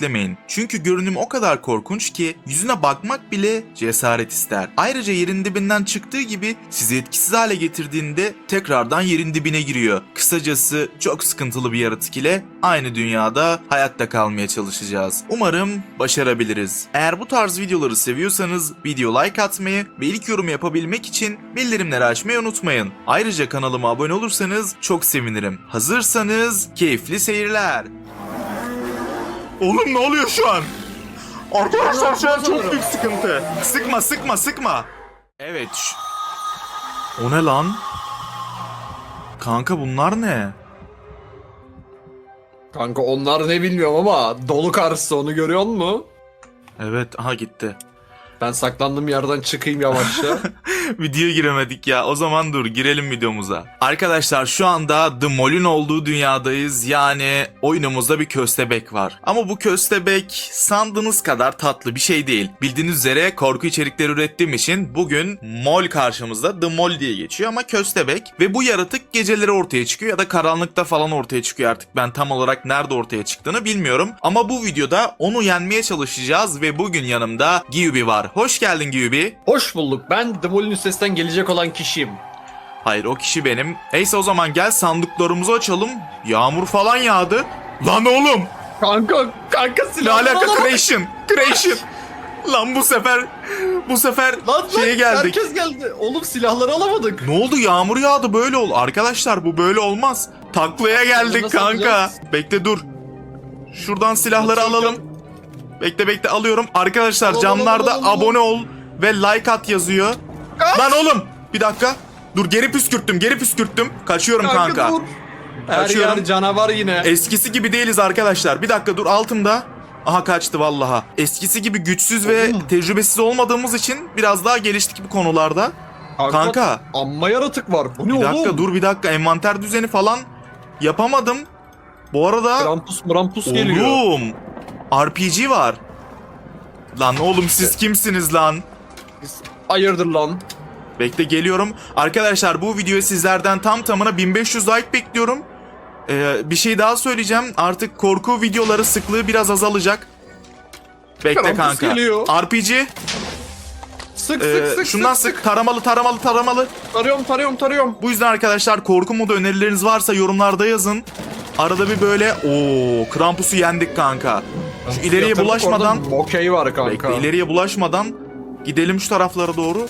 Demeyin. Çünkü görünüm o kadar korkunç ki yüzüne bakmak bile cesaret ister. Ayrıca yerin dibinden çıktığı gibi sizi etkisiz hale getirdiğinde tekrardan yerin dibine giriyor. Kısacası çok sıkıntılı bir yaratık ile aynı dünyada hayatta kalmaya çalışacağız. Umarım başarabiliriz. Eğer bu tarz videoları seviyorsanız video like atmayı ve ilk yorum yapabilmek için bildirimleri açmayı unutmayın. Ayrıca kanalıma abone olursanız çok sevinirim. Hazırsanız keyifli seyirler. Oğlum ne oluyor şu an? Arkadaşlar şu an çok büyük sıkıntı. Sıkma sıkma sıkma. Evet. O ne lan? Kanka bunlar ne? Kanka onlar ne bilmiyorum ama dolu karşısı onu görüyor musun? Evet aha gitti. Ben saklandığım yerden çıkayım yavaşça. Videoya giremedik ya. O zaman dur girelim videomuza. Arkadaşlar şu anda The Mall'ün olduğu dünyadayız. Yani oyunumuzda bir köstebek var. Ama bu köstebek sandığınız kadar tatlı bir şey değil. Bildiğiniz üzere korku içerikleri ürettiğim için bugün Mall karşımızda. The Mall diye geçiyor ama köstebek. Ve bu yaratık geceleri ortaya çıkıyor ya da karanlıkta falan ortaya çıkıyor artık. Ben tam olarak nerede ortaya çıktığını bilmiyorum. Ama bu videoda onu yenmeye çalışacağız ve bugün yanımda Giyubi var. Hoş geldin Giyubi. Hoş bulduk. Ben The Mall'in üstesinden gelecek olan kişiyim. Hayır o kişi benim. Neyse o zaman gel sandıklarımızı açalım. Yağmur falan yağdı. Lan oğlum. Kanka, kanka Ne silah. alaka creation? Creation. Lan bu sefer bu sefer Lan şeye lan, geldik. herkes geldi. Oğlum silahları alamadık. Ne oldu yağmur yağdı böyle ol. Arkadaşlar bu böyle olmaz. Taklaya geldik Nasıl kanka. yapacağız? Bekle dur. Şuradan silahları Nasıl alalım. Bekle bekle alıyorum. Arkadaşlar Al, al, camlarda al, al, al. abone ol ve like at yazıyor. Lan oğlum bir dakika. Dur geri püskürttüm geri püskürttüm. Kaçıyorum kanka. dur. Her Kaçıyorum. yer canavar yine. Eskisi gibi değiliz arkadaşlar. Bir dakika dur altımda. Aha kaçtı vallaha. Eskisi gibi güçsüz ve tecrübesiz olmadığımız için biraz daha geliştik bu konularda. Kanka Amma yaratık var. Bu ne bir oğlum? dakika dur bir dakika envanter düzeni falan yapamadım. Bu arada Krampus mrampus geliyor. oğlum RPG var. Lan oğlum siz kimsiniz lan? Hayırdır lan? Bekle geliyorum. Arkadaşlar bu videoyu sizlerden tam tamına 1500 like bekliyorum. Ee, bir şey daha söyleyeceğim. Artık korku videoları sıklığı biraz azalacak. Bekle kanka. geliyor. RPG. Sık ee, sık sık şundan sık. sık. Taramalı taramalı taramalı. Tarıyorum tarıyorum tarıyorum. Bu yüzden arkadaşlar korku modu önerileriniz varsa yorumlarda yazın. Arada bir böyle ooo Krampus'u yendik kanka. Şu ileriye Yatırdık bulaşmadan orada Okey var kanka. Bekle ileriye bulaşmadan gidelim şu taraflara doğru.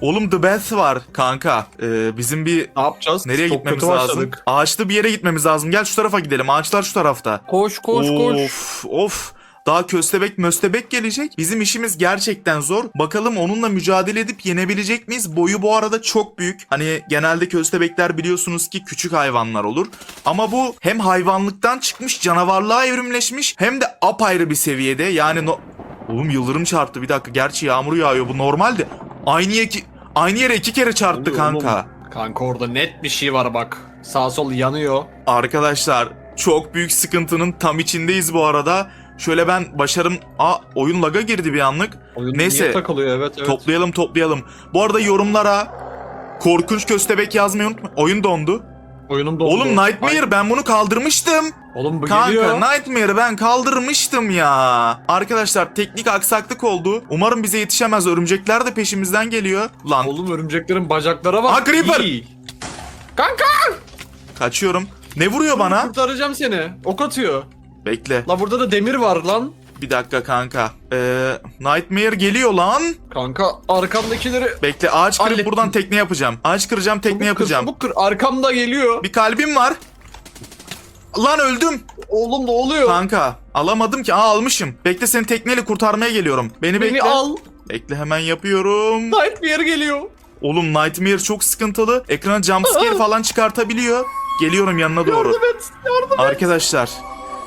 Oğlum The Bath var kanka. Ee, bizim bir Ne yapacağız? nereye Çok gitmemiz kötü lazım? başladık. Ağaçlı bir yere gitmemiz lazım. Gel şu tarafa gidelim. Ağaçlar şu tarafta. Koş koş koş. Of of. Daha köstebek möstebek gelecek. Bizim işimiz gerçekten zor. Bakalım onunla mücadele edip yenebilecek miyiz? Boyu bu arada çok büyük. Hani genelde köstebekler biliyorsunuz ki küçük hayvanlar olur. Ama bu hem hayvanlıktan çıkmış canavarlığa evrimleşmiş hem de apayrı bir seviyede. Yani no... Oğlum yıldırım çarptı bir dakika. Gerçi yağmur yağıyor bu normaldi. Aynı yere, aynı yere iki kere çarptı Oluyor kanka. oğlum. Kanka orada net bir şey var bak. Sağ sol yanıyor. Arkadaşlar çok büyük sıkıntının tam içindeyiz bu arada. Şöyle ben başarım... Aa oyun laga girdi bir anlık. Oyun Neyse, takılıyor evet evet. Toplayalım toplayalım. Bu arada yorumlara korkunç köstebek yazmayı unutma. Oyun dondu. Oyunum dondu. Oğlum Nightmare Ay, ben bunu kaldırmıştım. Oğlum bu Kanka geliyor. Nightmare'ı ben kaldırmıştım ya. Arkadaşlar teknik aksaklık oldu. Umarım bize yetişemez. Örümcekler de peşimizden geliyor. Lan Oğlum örümceklerin bacaklara bak. Aa, Creeper! İyi. Kanka! kaçıyorum. Ne vuruyor bana? Kurtaracağım seni. Ok atıyor. Bekle. La burada da demir var lan. Bir dakika kanka. Ee, Nightmare geliyor lan. Kanka arkamdakileri Bekle ağaç kırıp Hallettim. buradan tekne yapacağım. Ağaç kıracağım tekne Çabuk kır, yapacağım. çabuk kır. Arkamda geliyor. Bir kalbim var. Lan öldüm. Oğlum ne oluyor? Kanka alamadım ki. Aa almışım. Bekle seni tekneyle kurtarmaya geliyorum. Beni, Beni bekle. al. Bekle hemen yapıyorum. Nightmare geliyor. Oğlum Nightmare çok sıkıntılı. Ekrana jumpscare falan çıkartabiliyor. Geliyorum yanına doğru. Yardım et. Yardım et. Arkadaşlar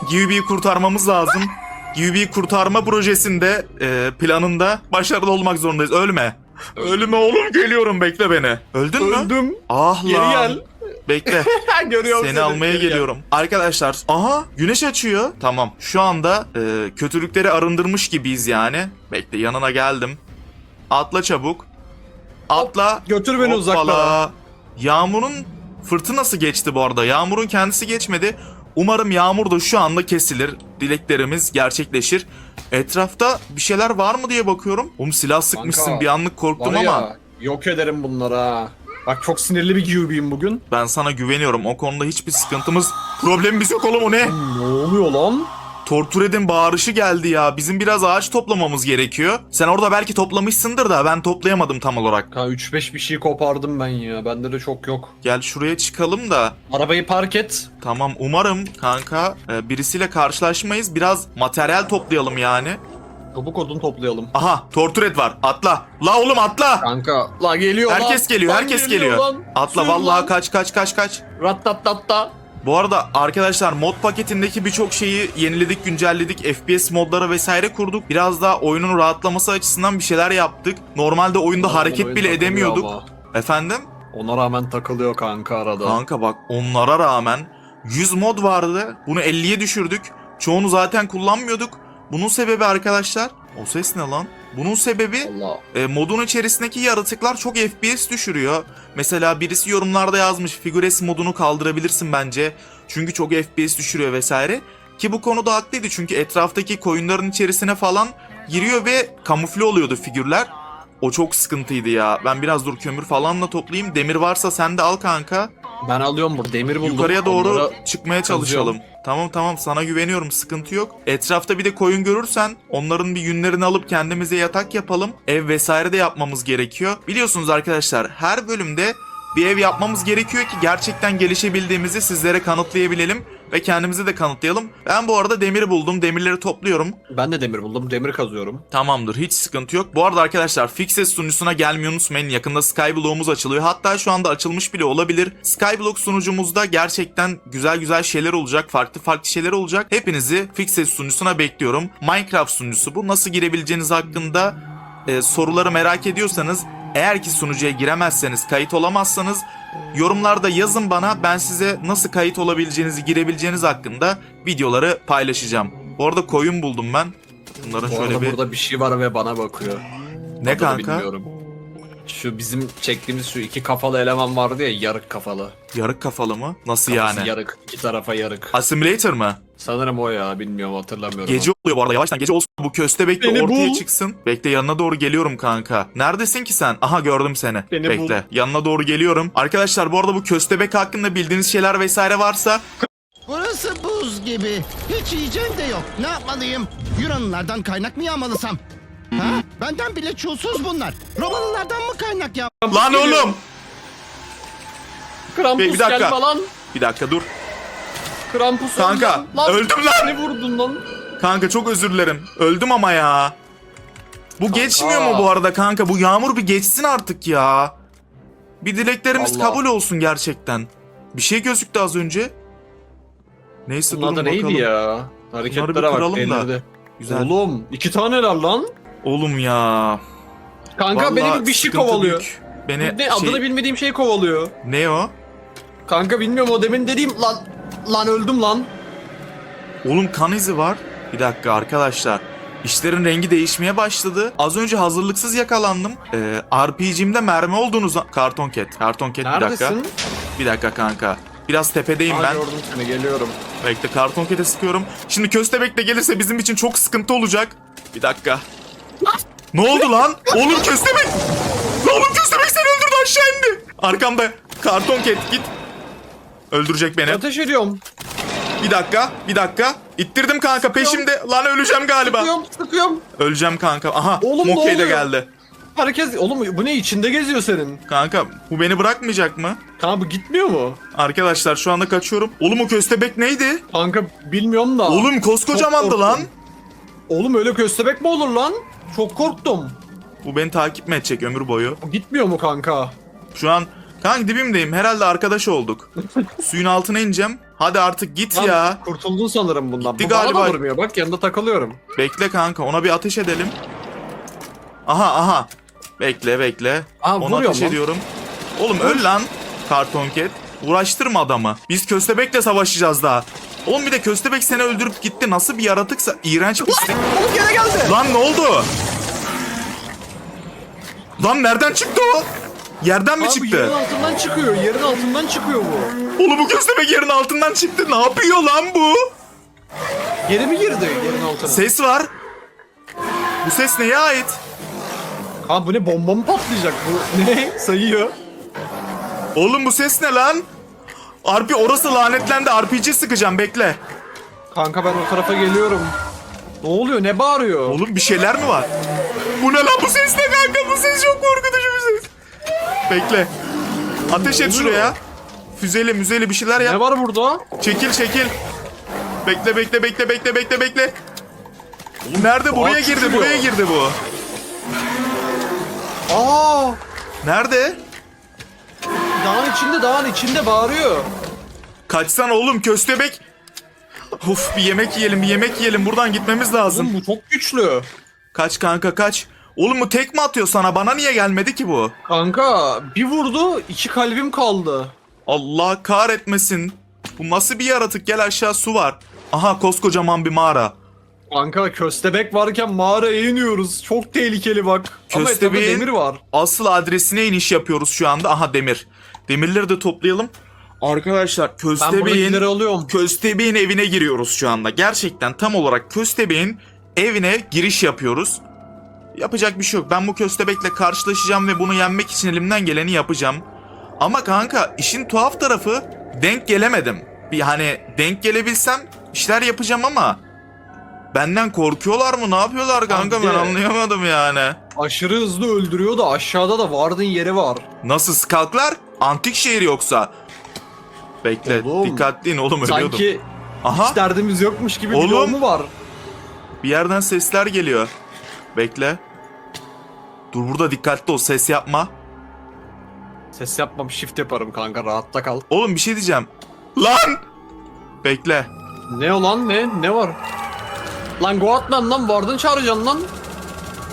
Gyubi'yi kurtarmamız lazım. Gyubi'yi kurtarma projesinde e, planında başarılı olmak zorundayız. Ölme. Ölme oğlum geliyorum bekle beni. Öldün mü? Öldüm. Ah Geri lan. gel. Bekle. Görüyorum Seni almaya Geri gel. geliyorum. Arkadaşlar aha güneş açıyor. Tamam şu anda e, kötülükleri arındırmış gibiyiz yani. Bekle yanına geldim. Atla çabuk. Atla. Götür beni Hoppala. uzaklara. Yağmurun fırtınası geçti bu arada. Yağmurun kendisi geçmedi. Umarım yağmur da şu anda kesilir. Dileklerimiz gerçekleşir. Etrafta bir şeyler var mı diye bakıyorum. Oğlum silah sıkmışsın Kanka, bir anlık korktum Var ama ya, yok ederim bunları ha. Bak çok sinirli bir QB'yim bugün. ben sana güveniyorum. O konuda hiçbir sıkıntımız, problemimiz yok oğlum o ne? Ne oluyor lan? Tortured'in bağırışı geldi ya. Bizim biraz ağaç toplamamız gerekiyor. Sen orada belki toplamışsındır da ben toplayamadım tam olarak. Kanka 3-5 bir şey kopardım ben ya. Bende de çok yok. Gel şuraya çıkalım da. Arabayı park et. Tamam umarım kanka e, birisiyle karşılaşmayız. Biraz materyal toplayalım yani. Çabuk odun toplayalım. Aha Tortured var. Atla. La oğlum atla. Kanka la geliyor lan. Herkes geliyor, Lan herkes geliyor. lan. Atla Sür vallahi lan. kaç kaç kaç kaç. Rattatatta. Bu arada arkadaşlar mod paketindeki birçok şeyi yeniledik, güncelledik. FPS modları vesaire kurduk. Biraz daha oyunun rahatlaması açısından bir şeyler yaptık. Normalde oyunda hareket Oyun bile takılıyor edemiyorduk. ama. Efendim? Ona rağmen takılıyor kanka arada. Kanka bak onlara rağmen 100 mod vardı. Bunu 50'ye düşürdük. Çoğunu zaten kullanmıyorduk. Bunun sebebi arkadaşlar. O ses ne lan? Bunun sebebi Allah. e, modun içerisindeki yaratıklar çok FPS düşürüyor. Mesela birisi yorumlarda yazmış figures modunu kaldırabilirsin bence. Çünkü çok FPS düşürüyor vesaire. Ki bu konuda haklıydı çünkü etraftaki koyunların içerisine falan giriyor ve kamufle oluyordu figürler. O çok sıkıntıydı ya. Ben biraz dur kömür falanla toplayayım. Demir varsa sen de al kanka. Ben alıyorum burada demir buldum. Yukarıya doğru Onlara- çıkmaya çalışalım. Tamam tamam sana güveniyorum sıkıntı yok. Etrafta bir de koyun görürsen onların bir yünlerini alıp kendimize yatak yapalım. Ev vesaire de yapmamız gerekiyor. Biliyorsunuz arkadaşlar her bölümde bir ev yapmamız gerekiyor ki gerçekten gelişebildiğimizi sizlere kanıtlayabilelim ve kendimize de kanıtlayalım. Ben bu arada demiri buldum. Demirleri topluyorum. Ben de demir buldum. Demir kazıyorum. Tamamdır hiç sıkıntı yok. Bu arada arkadaşlar Fixes sunucusuna gelmeyi unutmayın. Yakında Skyblock'umuz açılıyor. Hatta şu anda açılmış bile olabilir. Skyblock sunucumuzda gerçekten güzel güzel şeyler olacak. Farklı farklı şeyler olacak. Hepinizi Fixes sunucusuna bekliyorum. Minecraft sunucusu bu. Nasıl girebileceğiniz hakkında e, soruları merak ediyorsanız eğer ki sunucuya giremezseniz, kayıt olamazsanız yorumlarda yazın bana. Ben size nasıl kayıt olabileceğinizi, girebileceğiniz hakkında videoları paylaşacağım. Bu arada koyun buldum ben. Bunların Bu şöyle bir burada bir şey var ve bana bakıyor. ne Adını kanka? Bilmiyorum. Şu bizim çektiğimiz şu iki kafalı eleman vardı ya yarık kafalı. Yarık kafalı mı? Nasıl Kafası yani? Yarık. iki tarafa yarık. Assimilator mı? Sanırım o ya bilmiyorum hatırlamıyorum. Gece oluyor bu arada yavaştan gece olsun bu köstebek de Beni ortaya bul. çıksın. Bekle yanına doğru geliyorum kanka. Neredesin ki sen? Aha gördüm seni. Beni Bekle yanına doğru geliyorum. Arkadaşlar bu arada bu köstebek hakkında bildiğiniz şeyler vesaire varsa Burası buz gibi. Hiç yiyeceğim de yok. Ne yapmalıyım? Yunanlılardan kaynak mı yağmalısam? Ha? Benden bile çulsuz bunlar. Romalılardan mı kaynak ya? Lan oğlum! Krampus Bir- bir dakika. gelme lan. Bir dakika dur. Krampus Kanka, öldüm lan. Ne vurdun lan? Kanka çok özür dilerim. Öldüm ama ya. Bu geçmiyor mu bu arada kanka? Bu yağmur bir geçsin artık ya. Bir dileklerimiz Allah. kabul olsun gerçekten. Bir şey gözüktü az önce. Neyse Bunlar durun da neydi bakalım. ya? Bunları Hareketlere bir bak da. Güzel. Oğlum iki taneler lan. Oğlum ya. Kanka Vallahi beni bir şey sıkıntı kovalıyor. büyük. Beni Ne şey- adını bilmediğim şey kovalıyor. Ne o? Kanka bilmiyorum o demin dediğim lan lan öldüm lan. Oğlum kan izi var. Bir dakika arkadaşlar. İşlerin rengi değişmeye başladı. Az önce hazırlıksız yakalandım. Ee, RPG'imde mermi olduğunu za- Karton Cat. Karton Cat bir dakika. Neredesin? Bir dakika kanka. Biraz tepedeyim Aa, ben. gördüm seni geliyorum. Bekle karton kete sıkıyorum. Şimdi köstebek de gelirse bizim için çok sıkıntı olacak. Bir dakika. ne oldu lan? Oğlum köstebek. Oğlum köstebek seni öldürdü aşağı indi. Arkamda karton ket git. Öldürecek beni. Ateş ediyorum. Bir dakika, bir dakika. İttirdim kanka peşimde. Lan öleceğim galiba. Sıkıyorum sıkıyorum. Öleceğim kanka. Aha, Oğlum, Mokey de geldi. Herkes oğlum bu ne içinde geziyor senin. Kanka bu beni bırakmayacak mı? Kanka bu gitmiyor mu? Arkadaşlar şu anda kaçıyorum. Oğlum o köstebek neydi? Kanka bilmiyorum da. Oğlum koskocamandı lan. Oğlum öyle köstebek mi olur lan? Çok korktum. Bu beni takip mi edecek ömür boyu? Gitmiyor mu kanka? Şu an kanka dibimdeyim. Herhalde arkadaş olduk. Suyun altına ineceğim. Hadi artık git Lan, ya. Kurtuldun sanırım bundan. Gitti Bu bana da galiba. vurmuyor bak yanında takılıyorum. Bekle kanka ona bir ateş edelim. Aha aha. Bekle bekle. Aa, ona vuruyor ateş mu? ediyorum. Oğlum öl lan. Karton ket. Uğraştırma adamı. Biz köstebekle savaşacağız daha. Oğlum bir de köstebek seni öldürüp gitti. Nasıl bir yaratıksa iğrenç pislik. Oğlum gene geldi. Lan ne oldu? Lan nereden çıktı o? Yerden mi Abi çıktı? yerin altından çıkıyor. Yerin altından çıkıyor bu. Oğlum bu köstebek yerin altından çıktı. Ne yapıyor lan bu? Geri mi girdi yerin altına? Ses var. Bu ses neye ait? Ha bu ne bomba mı patlayacak bu? Ne? Sayıyor. Oğlum bu ses ne lan? RP orası lanetlendi. RPG sıkacağım bekle. Kanka ben o tarafa geliyorum. Ne oluyor? Ne bağırıyor? Oğlum bir şeyler mi var? Bu ne lan bu ses ne kanka? Bu ses çok korkutucu. Bekle. Ateş et şuraya. Füzeyle müzeyle bir şeyler Ne yap. var burada? Çekil çekil. Bekle bekle bekle bekle bekle bekle. Nerede? Buraya girdi çıkıyor. buraya girdi bu. Aa! Nerede? Dağın içinde, dağın içinde bağırıyor. Kaçsan oğlum köstebek. Uf bir yemek yiyelim bir yemek yiyelim. Buradan gitmemiz lazım. Oğlum bu çok güçlü. Kaç kanka kaç. Oğlum bu tek mi atıyor sana? Bana niye gelmedi ki bu? Kanka bir vurdu, iki kalbim kaldı. Allah kahretmesin. Bu nasıl bir yaratık? Gel aşağı su var. Aha koskocaman bir mağara. Kanka köstebek varken mağaraya iniyoruz. Çok tehlikeli bak. Ama etrafta Köstebeğin- demir var. Asıl adresine iniş yapıyoruz şu anda. Aha demir. Demirleri de toplayalım. Arkadaşlar Ben köstebeğin buradakileri alıyorum. köstebeğin evine giriyoruz şu anda. Gerçekten tam olarak köstebeğin evine giriş yapıyoruz. Yapacak bir şey yok. Ben bu köstebekle karşılaşacağım ve bunu yenmek için elimden geleni yapacağım. Ama kanka işin tuhaf tarafı denk gelemedim. Bir hani denk gelebilsem işler yapacağım ama benden korkuyorlar mı? Ne yapıyorlar kanka ben anlayamadım yani. Aşırı hızlı öldürüyor da aşağıda da vardığın yeri var. Nasıl skalklar? Antik şehir yoksa? Bekle Oğlum, dikkatli in oğlum ölüyordum. Sanki Aha hiç derdimiz yokmuş gibi Oğlum. bir mu var? bir yerden sesler geliyor. Bekle. Dur burada dikkatli ol ses yapma. Ses yapmam shift yaparım kanka rahatta kal. Oğlum bir şey diyeceğim. Lan! Bekle. Ne olan ne? Ne var? Lan Goatman lan vardın çağıracaksın lan.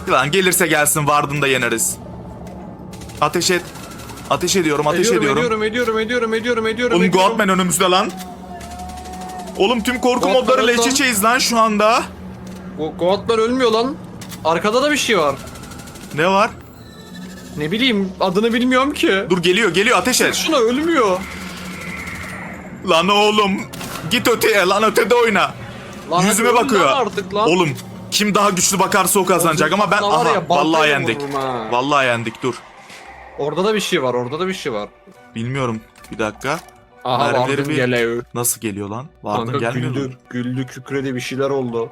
Lan gelirse gelsin vardın da yeneriz. Ateş et. Ateş ediyorum ateş ediyorum, ediyorum. ediyorum, ediyorum, ediyorum, ediyorum. Oğlum ediyorum. Goatman önümüzde lan. Oğlum tüm korku Goatman modlarıyla öldü iç lan. lan şu anda. Go- Goatman ölmüyor lan. Arkada da bir şey var. Ne var? Ne bileyim adını bilmiyorum ki. Dur geliyor geliyor ateş et. Şuna ölmüyor. Lan oğlum. Git öteye lan ötede oyna. Lan Yüzüme hadi bakıyor. lan artık lan. Oğlum kim daha güçlü bakarsa o kazanacak ama ben var aha ya, baltayla vallahi yendik. vururum ha. Vallahi yendik dur. Orada da bir şey var, orada da bir şey var. Bilmiyorum. Bir dakika. Aha Mermileri vardın bir- geliyor. Nasıl geliyor lan? Vardın Kanka gelmiyor mu? güldü, güldü, kükredi bir şeyler oldu.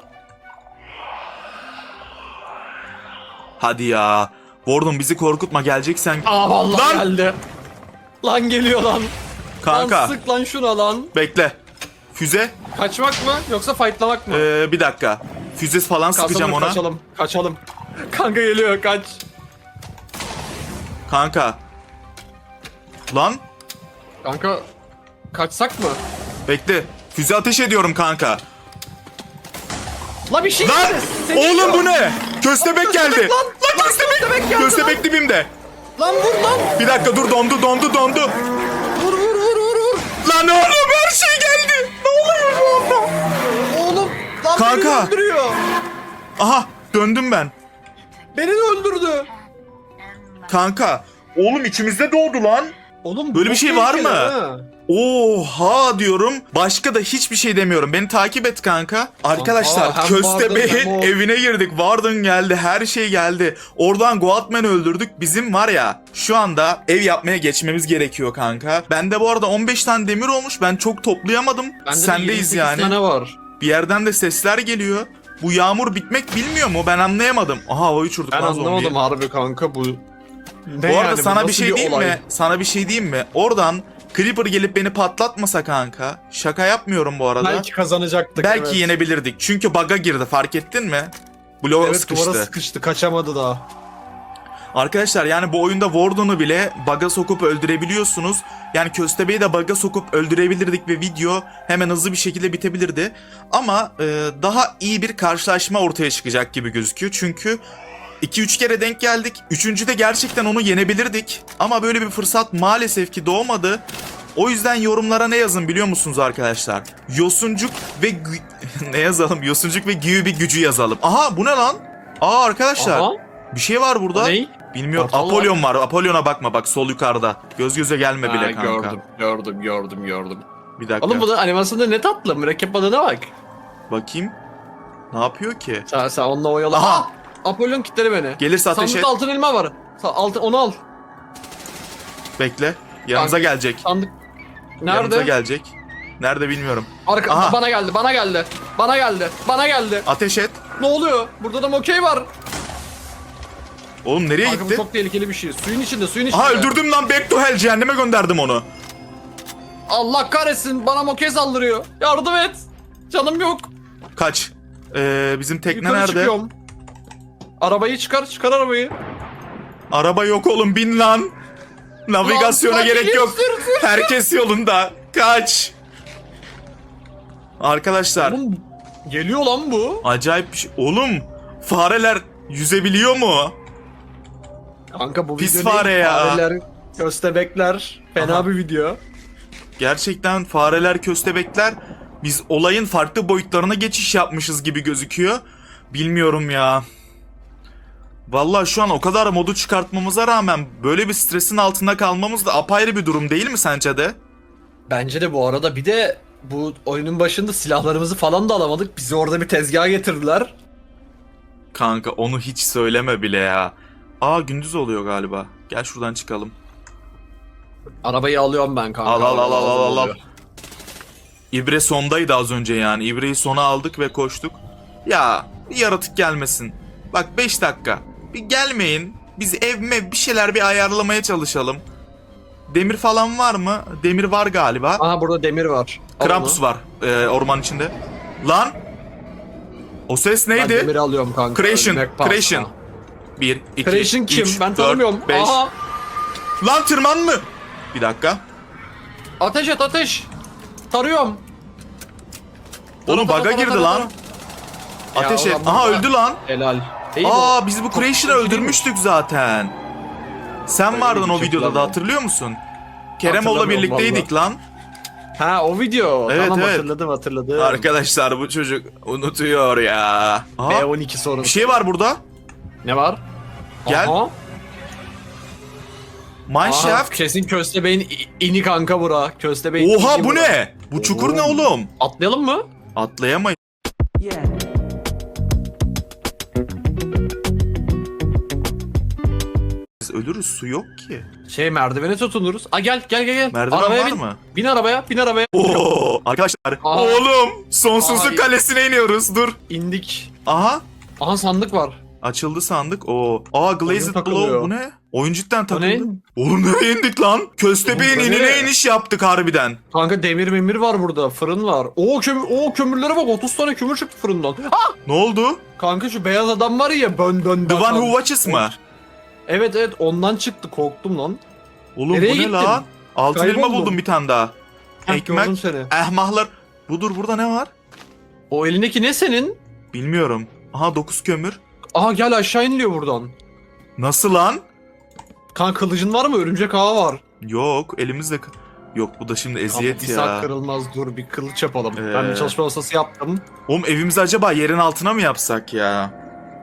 Hadi ya. Gordon bizi korkutma geleceksen. Aa vallahi Lan! geldi. Lan geliyor lan. Kanka Lan sık lan şuna lan. bekle. Füze. Kaçmak mı yoksa fightlamak mı? Ee, bir dakika. Füze falan sıkacağım Kaçalım, ona. Kaçalım, kaçalım. Kanka geliyor, kaç. Kanka. Lan Kanka kaçsak mı? bekle. Füze ateş ediyorum kanka. La bir şey Lan! Oğlum bu ne? Köstebek geldi. Lan, lan köstebek geldi Köstebek dibimde. Lan vur lan. Bir dakika dur dondu dondu dondu. Vur vur vur vur vur. Lan oğlum her şey geldi. Ne oluyor şu anda? Oğlum lan Kanka. beni öldürüyor. Aha döndüm ben. Beni de öldürdü. Kanka. Oğlum içimizde doğdu lan. Oğlum Böyle bir şey var mı? Ha. Oha diyorum. Başka da hiçbir şey demiyorum. Beni takip et kanka. Arkadaşlar hem köstebeğin Warden hem o- evine girdik. Warden geldi. Her şey geldi. Oradan Goatman'ı öldürdük. Bizim var ya şu anda ev yapmaya geçmemiz gerekiyor kanka. Bende bu arada 15 tane demir olmuş. Ben çok toplayamadım. Bende de Sendeyiz 28 yani. tane var. Bir yerden de sesler geliyor. Bu yağmur bitmek bilmiyor mu? Ben anlayamadım. Aha hava uçurduk Ben lan zombiyi. anlamadım harbi kanka bu. Ne Bu arada yani, sana bir nasıl şey diyeyim olay? mi? Sana bir şey diyeyim mi? Oradan Creeper gelip beni patlatmasa kanka. Şaka yapmıyorum bu arada. Belki Belki, kazanacaktık. evet. yenebilirdik. Çünkü bug'a girdi fark ettin mi? Bloğa Evet sıkıştı. duvara sıkıştı kaçamadı daha. Arkadaşlar yani bu oyunda Warden'ı bile bug'a sokup öldürebiliyorsunuz. Yani köstebeği de bug'a sokup öldürebilirdik ve video hemen hızlı bir şekilde bitebilirdi. Ama e, daha iyi bir karşılaşma ortaya çıkacak gibi gözüküyor. Çünkü 2-3 kere denk geldik. Üçüncüde gerçekten onu yenebilirdik. Ama böyle bir fırsat maalesef ki doğmadı. O yüzden yorumlara ne yazın biliyor musunuz arkadaşlar? Yosuncuk ve ne yazalım? Yosuncuk ve bir gücü yazalım. Aha bu ne lan? Aa arkadaşlar Aha. bir şey var burada. Ney? Bilmiyorum. Portal var. Apollon var. Apollon'a bakma bak sol yukarıda. Göz göze gelme Ha, bile kanka. gördüm, gördüm, gördüm, gördüm. Bir dakika. Oğlum bunun animasyonu ne tatlı. Mürekkep balığına bak. Bakayım. Ne yapıyor ki? Sen, sen onunla oyala. Aha! Apollon kitledi beni. Gelirse ateş et. Sandıkta altın elma var. Sa- Altın, onu al. Bekle. Yanımıza Kanka, gelecek. Sandık. Yanımıza Nerede? gelecek. Nerede bilmiyorum. Arka, Aha. bana geldi, bana geldi. Bana geldi, bana geldi. Ateş et. Ne oluyor? Burada da mokey var. Oğlum nereye Kanka bu gitti? çok tehlikeli bir şey. Suyun içinde, suyun içinde. Aha öldürdüm lan back to hell cehenneme gönderdim onu. Allah kahretsin, bana mokey saldırıyor. Yardım et. Canım yok. Kaç. Ee, bizim tekne Yukarı nerede? çıkıyorum. Arabayı çıkar, çıkar arabayı. Araba yok oğlum bin lan. Navigasyona Lan, gerek yok. sür, sür. Herkes yolunda. Kaç. Arkadaşlar Oğlum, geliyor lan bu. acayip bir şey. Oğlum fareler yüzebiliyor mu? Kanka bu Pis video fare ya. Fareler, köstebekler. Fena Aha. bir video. Gerçekten fareler köstebekler biz olayın farklı boyutlarına geçiş yapmışız gibi gözüküyor. Bilmiyorum ya. Vallahi şu an o kadar modu çıkartmamıza rağmen böyle bir stresin altında kalmamız da apayrı bir durum değil mi sence de? Bence de bu arada bir de bu oyunun başında silahlarımızı falan da alamadık. Bizi orada bir tezgaha getirdiler. Kanka onu hiç söyleme bile ya. Aa gündüz oluyor galiba. Gel şuradan çıkalım. Arabayı alıyorum ben kanka. Al, al, al, al, al, al, al. İbre sondaydı az önce yani. İbreyi sona aldık ve koştuk. Ya bir yaratık gelmesin. Bak 5 dakika. Bir gelmeyin. Biz evime bir şeyler bir ayarlamaya çalışalım. Demir falan var mı? Demir var galiba. Aha burada demir var. Al Krampus onu. var e, orman içinde. Lan! O ses Ben neydi? demiri alıyorum kanka. Creation. Creation. 1, 2, Creation kim? 3, ben tanımıyorum. 5. Aha. Lan tırman mı? Bir dakika. Ateş et ateş. Tarıyorum. Oğlum Tara, baga girdi tara, lan. tara. Ateş Ya et. Aha öldü lan. Helal. İyi Aa biz bu Creation'ı Çok öldürmüştük zaten. Sen Öyle vardın o videoda da hatırlıyor musun? Keremov'la Hatırlamıyorum birlikteydik lan. Ha o video. Evet, tamam evet. hatırladım hatırladım. Arkadaşlar bu çocuk unutuyor ya. Aha, B12 sorun. bir şey var burada. Ne var? Gel. Aha. Mineshaft. kesin köstebeğin i- ini kanka bura. Köstebeğin Oha ini bu bura. ne? Bu çukur ne oğlum? Atlayalım mı? Atlayamayız. Biz ölürüz su yok ki. Şey merdivene tutunuruz. Aa gel gel gel gel. Merdiven arabaya var bin. mı? Bin arabaya bin arabaya. Oo arkadaşlar. Aha. Oğlum sonsuzluk kalesine iniyoruz. Dur. İndik. Aha. Aha sandık var. Açıldı sandık. Oo. Aa Glazed takılıyor. Blow bu ne? Oyun cidden O takıldı. ne? Oğlum nereye indik lan? Köstebeğin Oğlum, bu inine ne? iniş yaptık harbiden. Kanka demir memir var burada. Fırın var. Oo kömür, oo kömürlere bak 30 tane kömür çıktı fırından. Ah! Ne oldu? Kanka şu beyaz adam var ya bön bön. The One bakan. Who Watches mı? Evet evet ondan çıktı korktum lan. Oğlum Nereye bu ne gittin? lan? Altın elma Kayboldum. buldum bir tane daha. Heh, Ekmek. gördüm seni. Ehmahlar. Budur burada ne var? O elindeki ne senin? Bilmiyorum. Aha 9 kömür. Aha gel aşağı iniliyor buradan. Nasıl lan? Kanka kılıcın var mı? Örümcek ağı var. Yok elimizde... k- Yok bu da şimdi Ama eziyet bir ya. saat kırılmaz dur bir kılıç yapalım. Ee. Ben bir çalışma masası yaptım. Oğlum evimizi acaba yerin altına mı yapsak ya?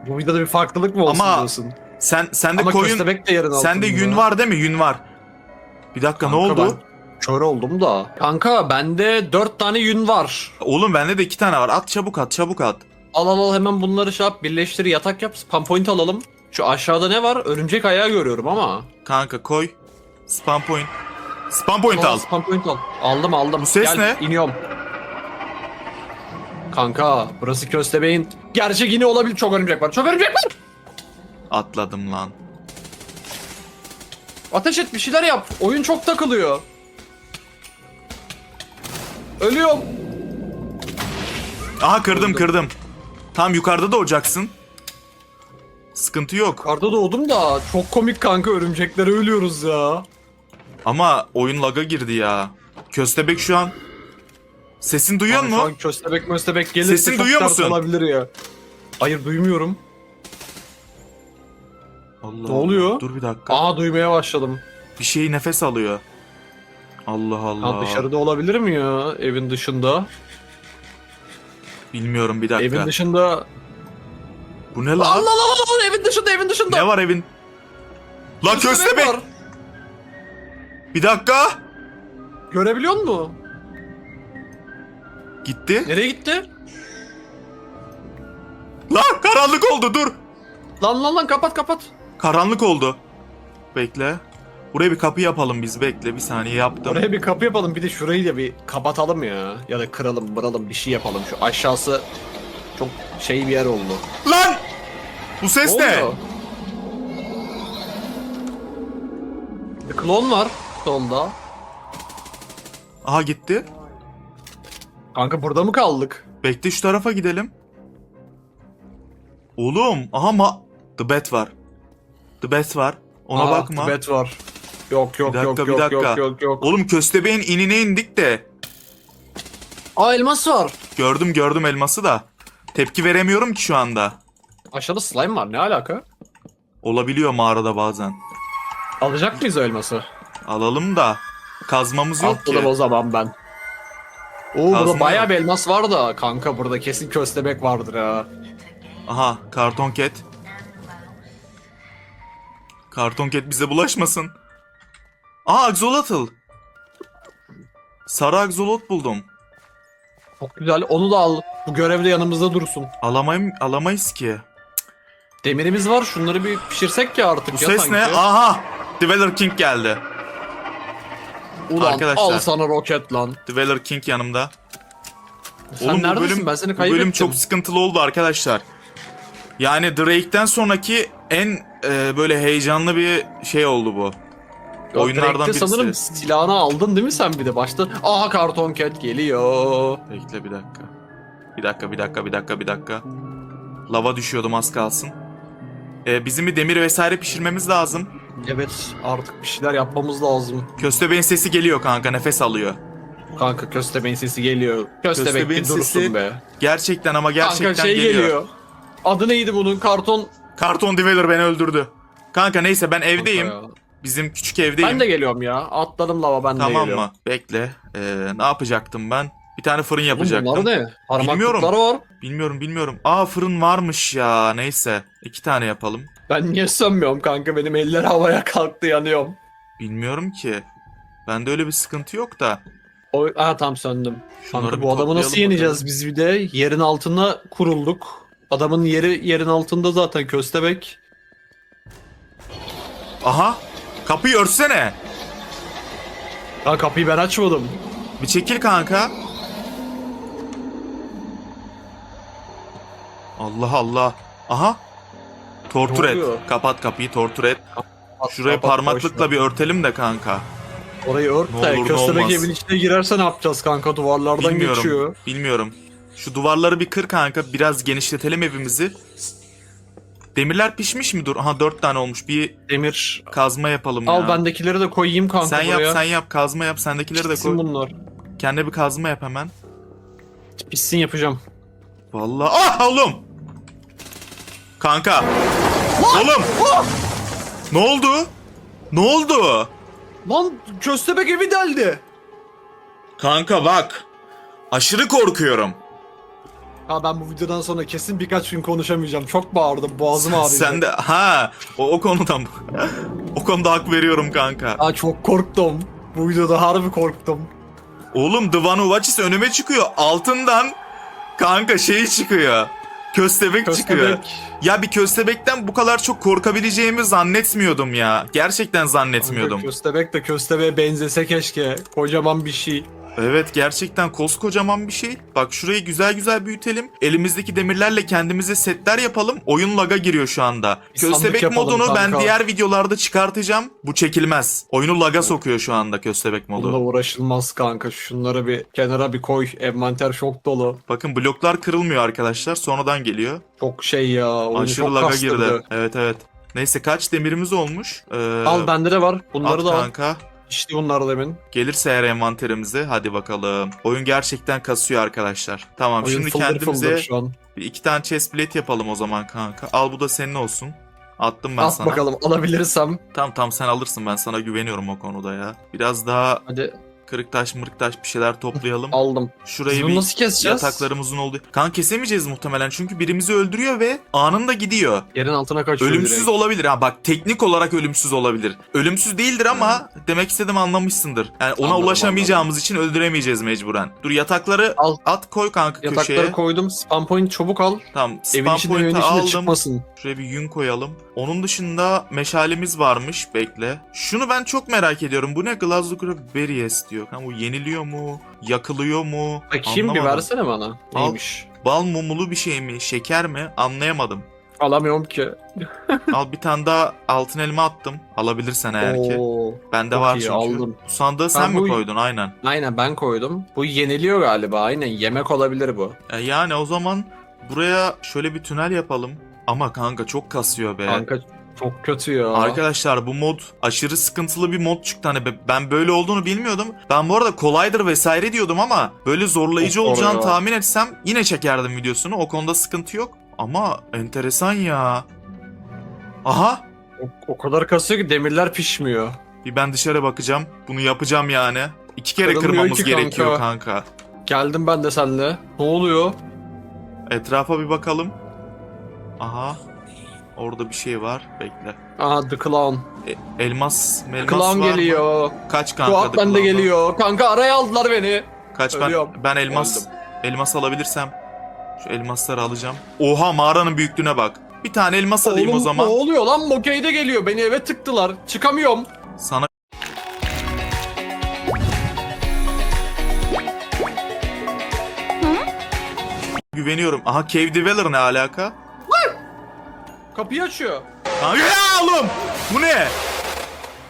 Bu videoda bir farklılık mı olsun Ama diyorsun? Sen sende Ama koyun köstebek de yerin altında. sende yün var değil mi? Yün var. Bir dakika ne Kanka oldu? ben Kör oldum da. Kanka bende dört tane yün var. Oğlum bende de iki tane var. At çabuk at çabuk at. Al al al hemen bunları şey yap birleştir yatak yap spam point alalım. Şu aşağıda ne var? Örümcek ayağı görüyorum ama. Kanka koy. Spam point. Spam point al. Spam point al. Aldım aldım. Bu ses Gel, ne? iniyorum. Kanka burası köstebeğin. Gerçek ini olabilir. Çok örümcek var. Çok örümcek var. Atladım lan. Ateş et bir şeyler yap. Oyun çok takılıyor. Ölüyorum. Aha kırdım kırdım. Tam yukarıda da olacaksın. Sıkıntı yok. Karda doğdum da çok komik kanka örümceklere ölüyoruz ya. Ama oyun laga girdi ya. Köstebek şu an. Sesin duyuyor Abi Şu musun? an köstebek möstebek gelirse Sesini çok duyuyor dert musun? olabilir ya. Hayır duymuyorum. Allah Ne oluyor? Dur bir dakika. Aa duymaya başladım. Bir şey nefes alıyor. Allah Allah. Ha, dışarıda olabilir mi ya evin dışında? Bilmiyorum bir dakika. Evin dışında... Bu ne lan? Allah Allah Allah evin dışında evin dışında. Ne var evin? La köstebek. var. Bir dakika. Görebiliyor musun? Gitti. Nereye gitti? Lan karanlık oldu dur. Lan lan lan kapat kapat. Karanlık oldu. Bekle. Buraya bir kapı yapalım biz bekle bir saniye yaptım. Oraya bir kapı yapalım bir de şurayı da bir kapatalım ya. Ya da kıralım bıralım bir şey yapalım. Şu aşağısı çok şey bir yer oldu. Lan! Bu ses ne? oluyor? Bir klon var solda. Aha gitti. Kanka burada mı kaldık? Bekle şu tarafa gidelim. Oğlum aha ma... The Bat var. The Bat var. Ona Aa, bakma. Tibet var. Yok yok Bir dakika, yok bir yok dakika. yok yok yok. Oğlum köstebeğin inine indik de. Aa elmas var. Gördüm gördüm elması da. Tepki veremiyorum ki şu anda. Aşağıda slime var ne alaka? Olabiliyor mağarada bazen. Alacak mıyız o elması? Alalım da. Kazmamız yok Atladım ki. o zaman ben. Oo Kazma burada bayağı bir elmas var da kanka burada kesin köstebek vardır ha. Aha karton ket. Karton ket bize bulaşmasın. Aa axolotl. Sarı axolot buldum. Çok güzel onu da al. Bu görevde yanımızda dursun. Alamayım, alamayız ki. Demirimiz var şunları bir pişirsek ya artık Bu ya ses sanki. ne? Aha! Dweller King geldi. Ulan Arkadaşlar. al sana roket lan. Dweller King yanımda. Sen Oğlum bu neredesin bölüm, ben seni bu kaybettim. bölüm çok sıkıntılı oldu arkadaşlar. Yani Drake'den sonraki en e, böyle heyecanlı bir şey oldu bu. Yok, oyunlardan birisi. sanırım silahını aldın değil mi sen bir de başta? Aha karton cat geliyor. Bekle bir dakika. Bir dakika, bir dakika, bir dakika, bir dakika. Lava düşüyordum az kalsın. E, bizim bir demir vesaire pişirmemiz lazım. Evet artık bir şeyler yapmamız lazım. Köstebeğin sesi geliyor kanka, nefes alıyor. Kanka köstebeğin sesi geliyor. Köstebek Köstebeğin bir dursun sesi be. Gerçekten ama gerçekten Kanka şey geliyor. geliyor. Adı neydi bunun? Karton. Karton Dweller beni öldürdü. Kanka neyse ben evdeyim. Kanka ya. Bizim küçük evdeyim. Ben de geliyorum ya. Atladım lava ben de Tamam geliyorum. mı? Bekle. Ee, ne yapacaktım ben? Bir tane fırın Oğlum yapacaktım. bunlar ne? Bilmiyorum. Parmaklıkları var. Bilmiyorum bilmiyorum. Aa fırın varmış ya. Neyse. iki tane yapalım. Ben niye sönmüyorum kanka? Benim eller havaya kalktı yanıyorum. Bilmiyorum ki. Bende öyle bir sıkıntı yok da. O, ha tam söndüm. Şunları Kanka bir bu adamı nasıl yeneceğiz bakalım. biz bir de? Yerin altına kurulduk. Adamın yeri yerin altında zaten köstebek. Aha. Kapıyı örtsene. Ha kapıyı ben açmadım. Bir çekil kanka. Allah Allah. Aha. Tortur Ne et. oluyor? Kapat kapıyı tortur et. Şurayı Kapat parmaklıkla bir örtelim de kanka. Orayı ört Ne de olur ne köstebek olmaz. evin içine girerse ne yapacağız kanka? Duvarlardan Bilmiyorum. geçiyor. Bilmiyorum. Şu duvarları bir kır kanka. Biraz genişletelim evimizi. Demirler pişmiş mi? Dur. Aha dört tane olmuş. Bir Demir. kazma yapalım ya. Al bendekileri de koyayım kanka Sen buraya. yap sen yap. Kazma yap. Sendekileri de Pişsin koy. bunlar. Kendine bir kazma yap hemen. Pişsin yapacağım. Vallahi. Ah oğlum. Kanka. Oğlum. Ne oldu? Ne oldu? Lan köstebek evi deldi. Kanka bak. Aşırı korkuyorum. Ha ben bu videodan sonra kesin birkaç gün konuşamayacağım. Çok bağırdım. Boğazım ağrıyor. Sen de ha o, o konudan o konuda hak veriyorum kanka. Ha çok korktum. Bu videoda harbi korktum. Oğlum The Watches önüme çıkıyor. Altından kanka şey çıkıyor. Köstebek, çıkıyor. Köstebek. Ya bir köstebekten bu kadar çok korkabileceğimi zannetmiyordum ya. Gerçekten Kanka zannetmiyordum. Köstebek de köstebeğe benzese keşke. Kocaman bir şey. Evet gerçekten koskocaman bir şey. Bak şurayı güzel güzel büyütelim. Elimizdeki demirlerle kendimize setler yapalım. Oyun laga giriyor şu anda. Bir Köstebek modunu ben kanka. diğer videolarda çıkartacağım. Bu çekilmez. Oyunu laga sokuyor şu anda köstebek modu. Bununla uğraşılmaz kanka. Şunları bir kenara bir koy. Envanter çok dolu. Bakın bloklar kırılmıyor arkadaşlar. Sonradan geliyor. Çok şey ya. Oyunu Aşırı çok laga kastırdı. girdi. Evet evet. Neyse kaç demirimiz olmuş? Ee, Al bende de var. Bunları da al. kanka. İşte bunlar demin. Gelirse eğer envanterimize hadi bakalım. Oyun gerçekten kasıyor arkadaşlar. Tamam Oyun şimdi fıldır kendimize fıldır şu an. bir iki tane chest plate yapalım o zaman kanka. Al bu da senin olsun. Attım ben At sana. bakalım alabilirsem. Tamam tamam sen alırsın ben sana güveniyorum o konuda ya. Biraz daha Hadi. Kırık taş mırık taş bir şeyler toplayalım. Aldım. Şurayı bunu bir nasıl keseceğiz? yataklarımızın olduğu. Kan kesemeyeceğiz muhtemelen çünkü birimizi öldürüyor ve anında gidiyor. Yerin altına kaçıyor Ölümsüz direkt. olabilir ha bak teknik olarak ölümsüz olabilir. Ölümsüz değildir ama demek istedim anlamışsındır. Yani ona Anladım, ulaşamayacağımız için öldüremeyeceğiz mecburen. Dur yatakları Al. at koy kanka Yatakları köşeye. koydum. Spam point çabuk al. Tamam Evin spam içinde evin point'i içinde aldım. çıkmasın. Şuraya bir yün koyalım. Onun dışında meşalemiz varmış. Bekle. Şunu ben çok merak ediyorum. Bu ne? Glazukra Berries diyor. Ha, bu yeniliyor mu? Yakılıyor mu? Bakayım bir Anlamadım. versene bana. Al. Neymiş? Bal mumulu bir şey mi? Şeker mi? Anlayamadım. Alamıyorum ki. Al bir tane daha altın elma attım. Alabilirsen eğer ki. Oo. Bende çok var iyi, çünkü. aldım. Bu sandığı sen Ben mi bu- koydun? Aynen. Aynen ben koydum. Bu yeniliyor galiba. Aynen yemek olabilir bu. E yani o zaman buraya şöyle bir tünel yapalım. Ama kanka çok kasıyor be. Kanka çok kötü ya. Arkadaşlar bu mod aşırı sıkıntılı bir mod çıktı. Hani be- ben böyle olduğunu bilmiyordum. Ben bu arada kolaydır vesaire diyordum ama böyle zorlayıcı Çok olacağını ya. tahmin etsem yine çekerdim videosunu. O konuda sıkıntı yok. Ama enteresan ya. Aha O, o kadar kasıyor ki demirler pişmiyor. bir ben dışarı bakacağım. Bunu yapacağım yani. İki kere Kırılmıyor kırmamız ki gerekiyor kanka. kanka. Geldim ben de seninle. Ne oluyor? Etrafa bir bakalım. Aha. Orada bir şey var. Bekle. Aha The Clown. E, elmas, melmas Clown var mı? geliyor. Kaç kanka? Kuat The bende Clown'dan? geliyor. Kanka araya aldılar beni. Kaç ben, Ölüyorum. ben elmas Öldüm. elmas alabilirsem şu elmasları alacağım. Oha mağaranın büyüklüğüne bak. Bir tane elmas alayım o Oğlum, zaman. Ne oluyor lan? Mokey de geliyor. Beni eve tıktılar. Çıkamıyorum. Sana güveniyorum. Aha Cave Dweller ne alaka? Kapıyı açıyor. Kanka ya oğlum! Bu ne?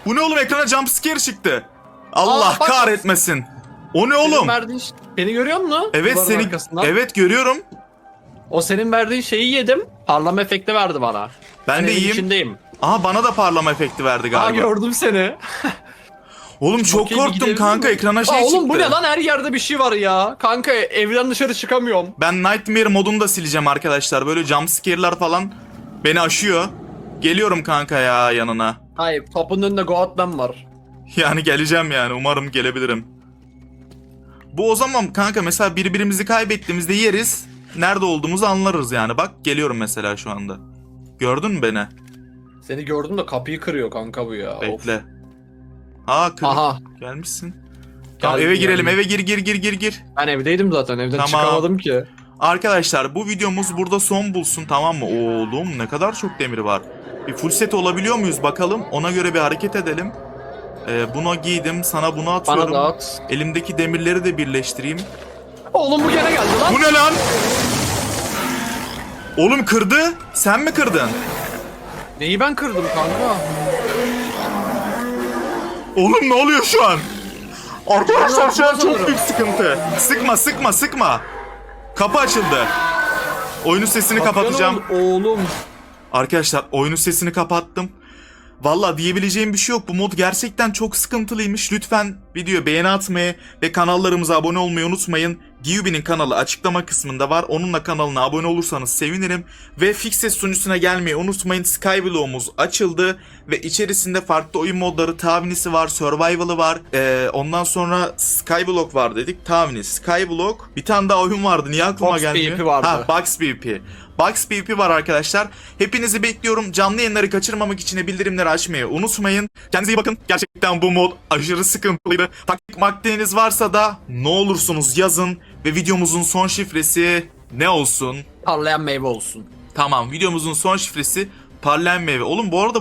Bu ne oğlum ekrana jumpscare çıktı. Allah Aa, bak- kahretmesin. O ne Senin oğlum? verdiğin ş- Beni görüyor musun? Evet Duvarın seni arkasından. Evet görüyorum. O senin verdiğin şeyi yedim. Parlama efekti verdi bana. Ben de evin iyiyim. içindeyim. Aha bana da parlama efekti verdi Aa galiba. gördüm seni. Oğlum çok Okey, bir korktum kanka mi? ekrana şey Aa, çıktı. oğlum bu ne lan? Her yerde bir şey var ya. Kanka evden dışarı çıkamıyorum. Ben Nightmare modunu da sileceğim arkadaşlar. Böyle jumpscare'lar falan beni aşıyor. Geliyorum kanka ya yanına. Hayır kapının önünde Goatman var. Yani geleceğim yani umarım gelebilirim. Bu o zaman kanka mesela birbirimizi kaybettiğimizde yeriz. Nerede olduğumuzu anlarız yani. Bak geliyorum mesela şu anda. Gördün mü beni? Seni gördüm de kapıyı kırıyor kanka bu ya. Of. Bekle. Ha kır. Aha. Gelmişsin. Tamam Geldim, eve girelim geldim. eve gir gir gir gir gir. Ben evdeydim zaten. Evden Tamam. çıkamadım ki. Arkadaşlar bu videomuz burada son bulsun tamam mı? Oğlum ne kadar çok demir var. Bir full set olabiliyor muyuz bakalım. Ona göre bir hareket edelim. Ee, bunu giydim sana bunu atıyorum. Bana da at. Elimdeki demirleri de birleştireyim. Oğlum bu gene geldi lan. Bu ne lan? Oğlum kırdı. Sen mi kırdın? Neyi ben kırdım kanka? Oğlum ne oluyor şu an? Arkadaşlar şu an çok büyük sıkıntı. Sıkma sıkma sıkma. Kapı açıldı. Oyunun sesini kapatacağım. Ne oldu? Oğlum. Arkadaşlar oyunun sesini kapattım. Valla diyebileceğim bir şey yok. Bu mod gerçekten çok sıkıntılıymış. Lütfen video beğeni atmayı ve kanallarımıza abone olmayı unutmayın. Giyubi'nin kanalı açıklama kısmında var. Onunla kanalına abone olursanız sevinirim. Ve Fixes sunucusuna gelmeyi unutmayın. Skyblock'umuz açıldı. Ve içerisinde farklı oyun modları tavinisi var. Survival'ı var. Ee, ondan sonra Skyblock var dedik. Tavini, Skyblock. Bir tane daha oyun vardı. Niye aklıma Box gelmiyor? PvP vardı. Ha, Box PvP. Box PvP var arkadaşlar. Hepinizi bekliyorum. Canlı yayınları kaçırmamak için de bildirimleri açmayı unutmayın. Kendinize iyi bakın. Gerçekten bu mod aşırı sıkıntılıydı. Taktik maktiğiniz varsa da ne olursunuz yazın. Ve videomuzun son şifresi ne olsun? Parlayan meyve olsun. Tamam videomuzun son şifresi parlayan meyve. Oğlum bu arada